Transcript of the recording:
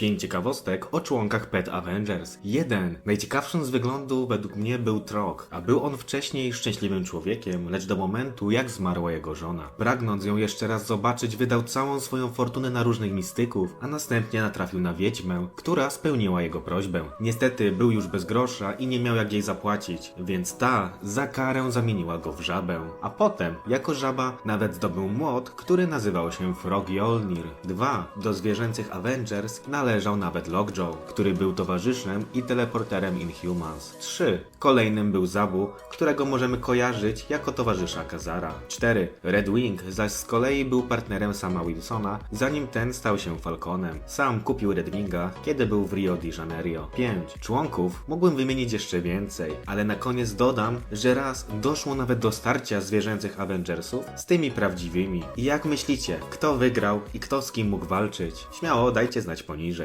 5 ciekawostek o członkach Pet Avengers. 1. Najciekawszym z wyglądu według mnie był Trok, a był on wcześniej szczęśliwym człowiekiem, lecz do momentu jak zmarła jego żona. Pragnąc ją jeszcze raz zobaczyć, wydał całą swoją fortunę na różnych mistyków, a następnie natrafił na wiedźmę, która spełniła jego prośbę. Niestety był już bez grosza i nie miał jak jej zapłacić, więc ta za karę zamieniła go w żabę. A potem, jako żaba, nawet zdobył młot, który nazywał się Frogjolnir. 2. Do zwierzęcych Avengers należał nawet Lockjaw, który był towarzyszem i teleporterem Inhumans. 3. Kolejnym był Zabu, którego możemy kojarzyć jako towarzysza Kazara. 4. Red Wing zaś z kolei był partnerem Sama Wilsona, zanim ten stał się Falconem. Sam kupił Red Winga, kiedy był w Rio de Janeiro. 5. Członków mógłbym wymienić jeszcze więcej, ale na koniec dodam, że raz doszło nawet do starcia zwierzęcych Avengersów z tymi prawdziwymi. I jak myślicie, kto wygrał i kto z kim mógł walczyć? Śmiało dajcie znać poniżej.